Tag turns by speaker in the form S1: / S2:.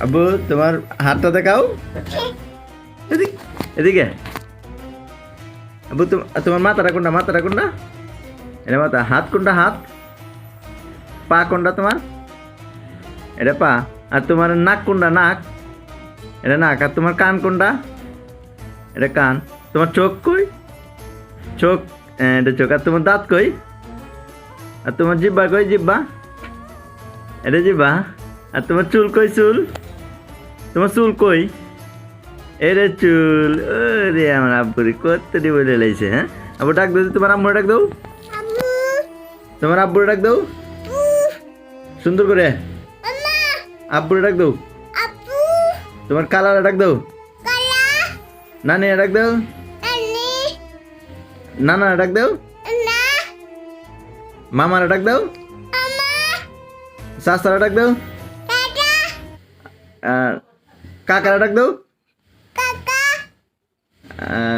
S1: আব্বু, তোমার হাতটা দেখাও। এদিকে তোম- তোমার মাথাটা কোনটা? মাথাটা কোনটা? এটা মাথা। হাত কোনটা? হাত। পা কোনটা তোমার? এটা পা। আর তোমার নাক কোনটা? নাক। এটা নাক। আর তোমার কান কোনটা? এটা কান। তোমার চোখ কই? চোখ এটা চোখ। আর তোমার দাঁত কই? আর তোমার জিব্বা কই? জিব্বা এটা জিব্বা আর তোমার চুল কই? চুল। তোমার চুল কই? এরে চুল ওরে আমার আব্বুরি কত দি বলে লাইছে হ্যাঁ? আব্বু ডাক দাও তোমার আম্মু ডাক দাও। তোমার আব্বুরে ডাক দাও। সুন্দর করে। আব্বুরে ডাক দাও। তোমার কালারে ডাক দাও। নানি ডাক দাও। নানা। ডাক দাও। মামারা ডাক দাও। শাস্তারা ডাক দাও। আর কাকারা ডাক দাও